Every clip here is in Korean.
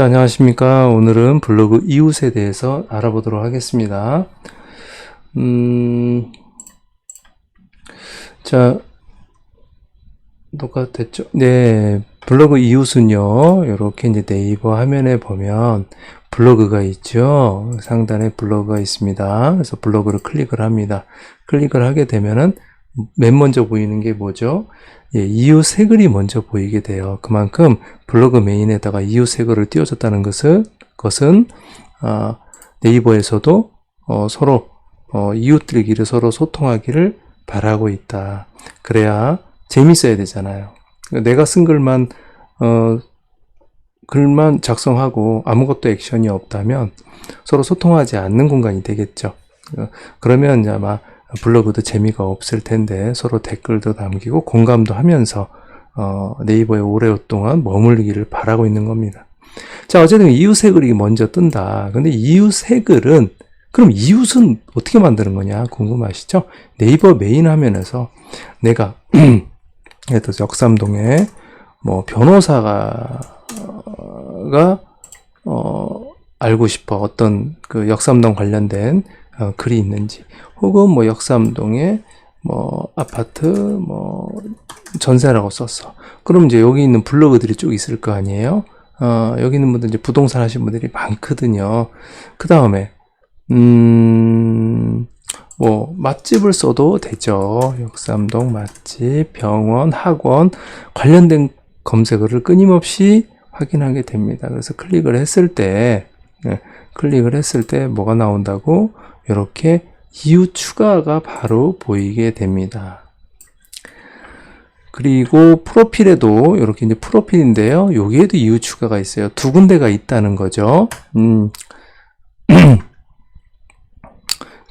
자, 안녕하십니까. 오늘은 블로그 이웃에 대해서 알아보도록 하겠습니다. 음, 자, 똑같았죠? 네, 블로그 이웃은요, 이렇게 이제 네이버 화면에 보면 블로그가 있죠. 상단에 블로그가 있습니다. 그래서 블로그를 클릭을 합니다. 클릭을 하게 되면은 맨 먼저 보이는 게 뭐죠? 예, 이웃 새 글이 먼저 보이게 돼요. 그만큼 블로그 메인에다가 이웃 새 글을 띄워줬다는 것은, 것은, 아, 네이버에서도 어, 서로 어, 이웃들끼리 서로 소통하기를 바라고 있다. 그래야 재밌어야 되잖아요. 내가 쓴 글만 어, 글만 작성하고 아무것도 액션이 없다면 서로 소통하지 않는 공간이 되겠죠. 어, 그러면 아마 블로그도 재미가 없을 텐데 서로 댓글도 남기고 공감도 하면서 어, 네이버에 오랫동안 머물기를 바라고 있는 겁니다. 자, 어쨌든 이웃의 글이 먼저 뜬다. 근데 이웃의 글은 그럼 이웃은 어떻게 만드는 거냐 궁금하시죠? 네이버 메인 화면에서 내가 예를 역삼동에 뭐 변호사가 가 어, 알고 싶어 어떤 그 역삼동 관련된 어, 글이 있는지 혹은 뭐 역삼동에 뭐 아파트 뭐 전세라고 썼어. 그럼 이제 여기 있는 블로그들이 쭉 있을 거 아니에요? 어, 여기 있는 분들 이제 부동산 하시는 분들이 많거든요. 그 다음에 음, 뭐 맛집을 써도 되죠. 역삼동 맛집, 병원, 학원 관련된 검색어를 끊임없이 확인하게 됩니다. 그래서 클릭을 했을 때, 네, 클릭을 했을 때 뭐가 나온다고? 이렇게 이웃 추가가 바로 보이게 됩니다. 그리고 프로필에도 이렇게 이제 프로필인데요. 여기에도 이웃 추가가 있어요. 두 군데가 있다는 거죠. 음.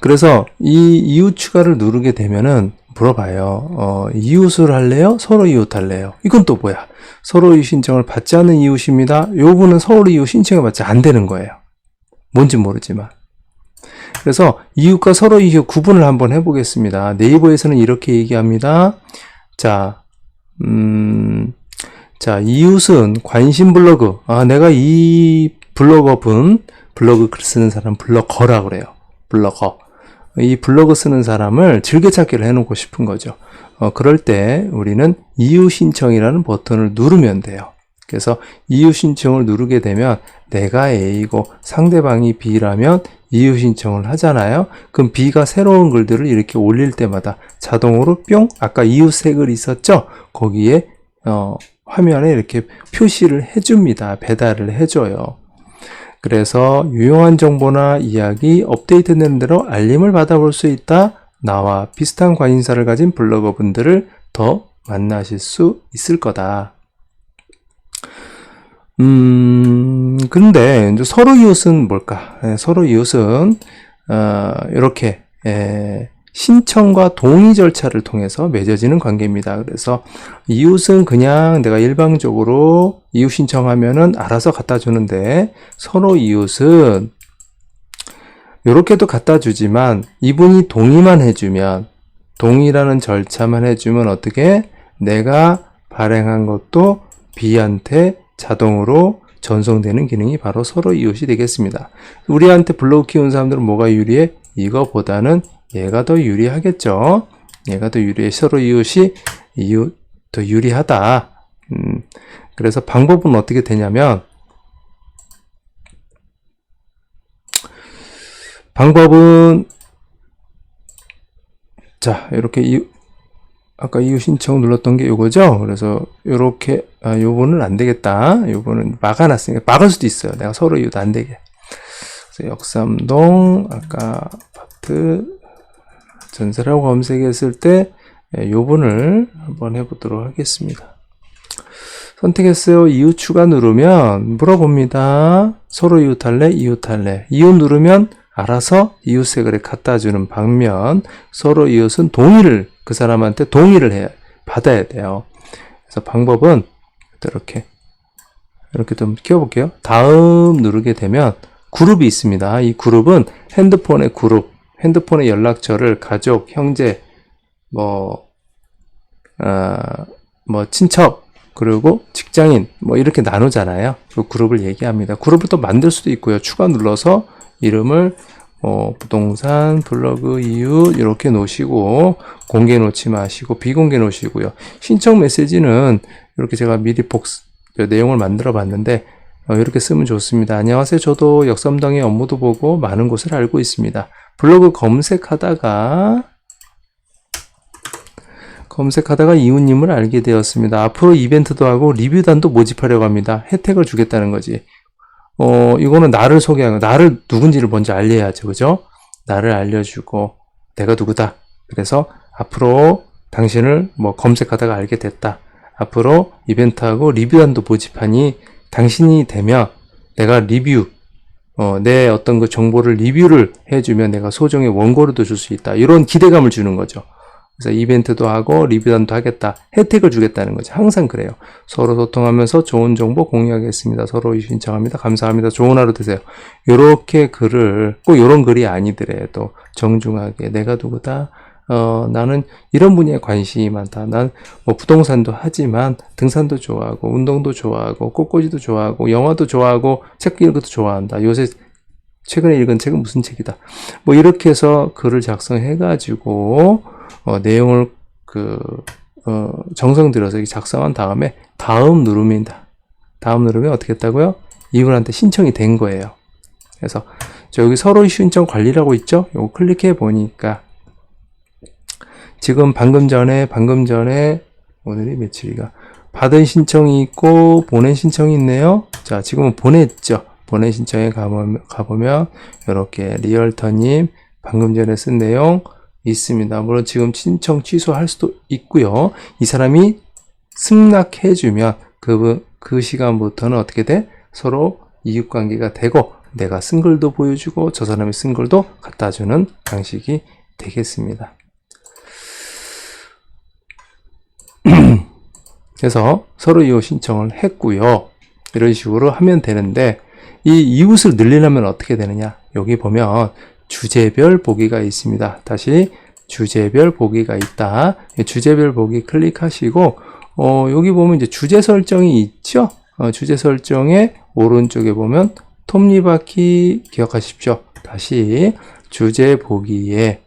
그래서 이 이웃 추가를 누르게 되면은 물어봐요. 어, 이웃을 할래요? 서로 이웃 할래요? 이건 또 뭐야? 서로 이웃 신청을 받지 않는 이웃입니다. 요 분은 서로 이웃 신청을 받지 안 되는 거예요. 뭔지 모르지만. 그래서 이웃과 서로 이웃 구분을 한번 해보겠습니다. 네이버에서는 이렇게 얘기합니다. 자, 음, 자, 이웃은 관심 블로그. 아, 내가 이 블로거 분, 블로그 글 쓰는 사람 블로거라 그래요. 블로거. 이 블로그 쓰는 사람을 즐겨찾기를 해놓고 싶은 거죠. 어, 그럴 때 우리는 이웃 신청이라는 버튼을 누르면 돼요. 그래서 이웃 신청을 누르게 되면 내가 A고 상대방이 B라면 이웃 신청을 하잖아요. 그럼 B가 새로운 글들을 이렇게 올릴 때마다 자동으로 뿅 아까 이웃 색글 있었죠? 거기에 어, 화면에 이렇게 표시를 해줍니다. 배달을 해줘요. 그래서 유용한 정보나 이야기 업데이트되는 대로 알림을 받아볼 수 있다. 나와 비슷한 관심사를 가진 블로거 분들을 더 만나실 수 있을 거다. 음, 근데 이제 서로 이웃은 뭘까? 예, 서로 이웃은 어, 이렇게 예, 신청과 동의 절차를 통해서 맺어지는 관계입니다. 그래서 이웃은 그냥 내가 일방적으로 이웃 신청하면은 알아서 갖다 주는데 서로 이웃은 이렇게도 갖다 주지만 이분이 동의만 해주면 동의라는 절차만 해주면 어떻게 내가 발행한 것도 B한테 자동으로 전송되는 기능이 바로 서로 이웃이 되겠습니다. 우리한테 블로그 키우는 사람들은 뭐가 유리해? 이거보다는 얘가 더 유리하겠죠. 얘가 더 유리해. 서로 이웃이 이웃 더 유리하다. 음, 그래서 방법은 어떻게 되냐면 방법은 자 이렇게 이, 아까 이웃 신청 눌렀던 게 요거죠. 그래서 요렇게 아, 요거는 안 되겠다. 요거는 막아놨으니까 막을 수도 있어요. 내가 서로 이웃 안 되게. 그래서 역삼동 아까 아파트 전세라고 검색했을 때 예, 요번을 한번 해보도록 하겠습니다. 선택했어요. 이웃 추가 누르면 물어봅니다. 서로 이웃 할래? 이웃 할래? 이웃 누르면 알아서 이웃의 글에 갖다 주는 방면 서로 이웃은 동의를 그 사람한테 동의를 해 받아야 돼요. 그래서 방법은 이렇게 이렇게 좀 키워볼게요. 다음 누르게 되면 그룹이 있습니다. 이 그룹은 핸드폰의 그룹, 핸드폰의 연락처를 가족, 형제, 뭐, 어, 뭐 친척 그리고 직장인 뭐 이렇게 나누잖아요. 그 그룹을 얘기합니다. 그룹을 또 만들 수도 있고요. 추가 눌러서 이름을 어, 부동산, 블로그, 이웃 이렇게 놓으시고 공개 놓지 마시고 비공개 놓으시고요. 신청 메시지는 이렇게 제가 미리 복스 그 내용을 만들어 봤는데 어, 이렇게 쓰면 좋습니다. 안녕하세요. 저도 역삼동의 업무도 보고 많은 곳을 알고 있습니다. 블로그 검색하다가 검색하다가 이웃님을 알게 되었습니다. 앞으로 이벤트도 하고 리뷰단도 모집하려고 합니다. 혜택을 주겠다는 거지. 어, 이거는 나를 소개하는 거, 나를 누군지를 먼저 알려야죠. 그죠? 나를 알려주고, 내가 누구다. 그래서 앞으로 당신을 뭐 검색하다가 알게 됐다. 앞으로 이벤트하고 리뷰단도 모집하니 당신이 되면 내가 리뷰, 어, 내 어떤 그 정보를 리뷰를 해주면 내가 소정의 원고료도 줄 수 있다. 이런 기대감을 주는 거죠. 그래서 이벤트도 하고 리뷰단도 하겠다. 혜택을 주겠다는 거죠. 항상 그래요. 서로 소통하면서 좋은 정보 공유하겠습니다. 서로 신청합니다. 감사합니다. 좋은 하루 되세요. 요렇게 글을 꼭 요런 글이 아니더라도 정중하게 내가 누구다. 어, 나는 이런 분야에 관심이 많다. 난 뭐 부동산도 하지만 등산도 좋아하고 운동도 좋아하고 꽃꽂이도 좋아하고 영화도 좋아하고 책 읽는 것도 좋아한다. 요새 최근에 읽은 책은 무슨 책이다. 뭐 이렇게 해서 글을 작성해 가지고 어, 내용을 그 어, 정성 들여서 작성한 다음에 다음 누릅니다. 다음 누르면 어떻게 했다고요? 이분한테 신청이 된 거예요. 그래서 저 여기 서로 신청 관리라고 있죠? 요거 클릭해 보니까 지금 방금 전에 방금 전에 오늘이 며칠이가 받은 신청이 있고 보낸 신청이 있네요. 자, 지금은 보냈죠. 보낸 신청에 가보면, 가보면 이렇게 리얼터님 방금 전에 쓴 내용 있습니다. 물론 지금 신청 취소할 수도 있고요. 이 사람이 승낙해주면 그, 그 시간부터는 어떻게 돼? 서로 이익관계가 되고 내가 쓴 글도 보여주고 저 사람이 쓴 글도 갖다 주는 방식이 되겠습니다. 그래서 서로 이웃 신청을 했고요. 이런 식으로 하면 되는데 이 이웃을 늘리려면 어떻게 되느냐? 여기 보면 주제별 보기가 있습니다. 다시 주제별 보기가 있다. 이 주제별 보기 클릭하시고 어, 여기 보면 이제 주제 설정이 있죠. 어, 주제 설정에 오른쪽에 보면 톱니바퀴 기억하십시오. 다시 주제 보기에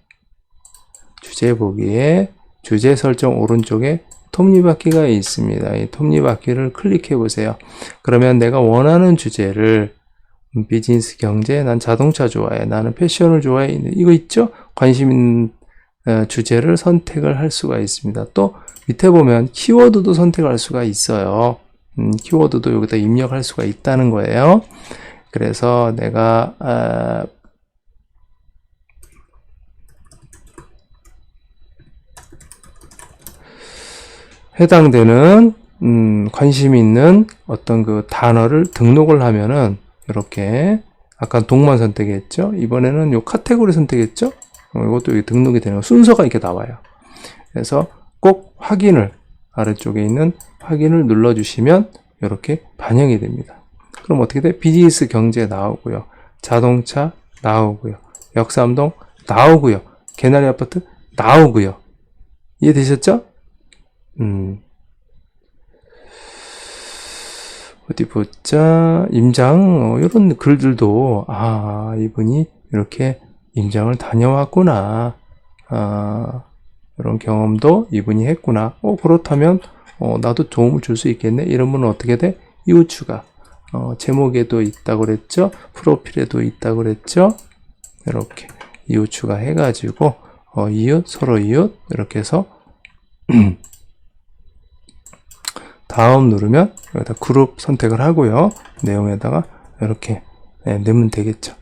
주제 보기에 주제 설정 오른쪽에 톱니바퀴가 있습니다. 이 톱니바퀴를 클릭해 보세요. 그러면 내가 원하는 주제를 음, 비즈니스 경제, 난 자동차 좋아해, 나는 패션을 좋아해, 이거 있죠? 관심 있는 어, 주제를 선택을 할 수가 있습니다. 또 밑에 보면 키워드도 선택할 수가 있어요. 음, 키워드도 여기다 입력할 수가 있다는 거예요. 그래서 내가 아, 해당되는 음, 관심 있는 어떤 그 단어를 등록을 하면은 이렇게 아까 동만 선택했죠. 이번에는 요 카테고리 선택했죠. 어, 이것도 등록이 되는 거. 순서가 이렇게 나와요. 그래서 꼭 확인을 아래쪽에 있는 확인을 눌러주시면 이렇게 반영이 됩니다. 그럼 어떻게 돼? 비즈니스 경제 나오고요. 자동차 나오고요. 역삼동 나오고요. 개나리 아파트 나오고요. 이해되셨죠? 음. 어디 보자. 임장, 어, 이런 글들도, 아, 이분이 이렇게 임장을 다녀왔구나. 아, 이런 경험도 이분이 했구나. 어, 그렇다면, 어, 나도 도움을 줄 수 있겠네. 분은 어떻게 돼? 이웃 추가. 어, 제목에도 있다고 그랬죠? 프로필에도 있다고 그랬죠? 이렇게 이웃 추가 해가지고, 어, 이웃, 서로 이웃, 이렇게 해서, 다음 누르면 여기다 그룹 선택을 하고요. 내용에다가 이렇게 네, 넣으면 되겠죠.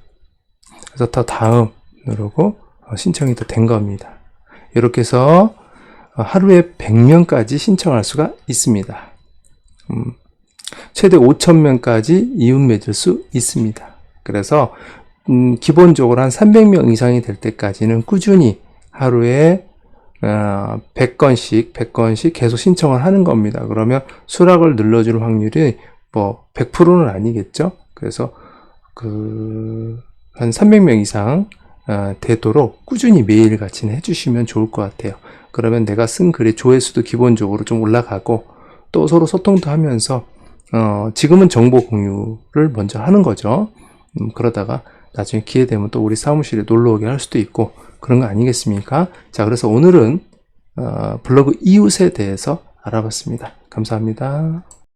그래서 더 다음 누르고 어, 신청이 또된 겁니다. 이렇게 해서 어, 하루에 100명까지 신청할 수가 있습니다. 음, 최대 5,000명까지 이웃 맺을 수 있습니다. 그래서 음, 기본적으로 한 300명 이상이 될 때까지는 꾸준히 하루에 어, 100건씩, 100건씩 계속 신청을 하는 겁니다. 그러면 수락을 눌러줄 확률이 뭐 100%는 아니겠죠? 그래서 그, 한 300명 이상 어, 되도록 꾸준히 매일 같이 해주시면 좋을 것 같아요. 그러면 내가 쓴 글의 조회수도 기본적으로 좀 올라가고, 또 서로 소통도 하면서 어, 지금은 정보 공유를 먼저 하는 거죠. 음, 그러다가 나중에 기회 되면 또 우리 사무실에 놀러 오게 할 수도 있고 그런 거 아니겠습니까? 자, 그래서 오늘은 어, 블로그 이웃에 대해서 알아봤습니다. 감사합니다.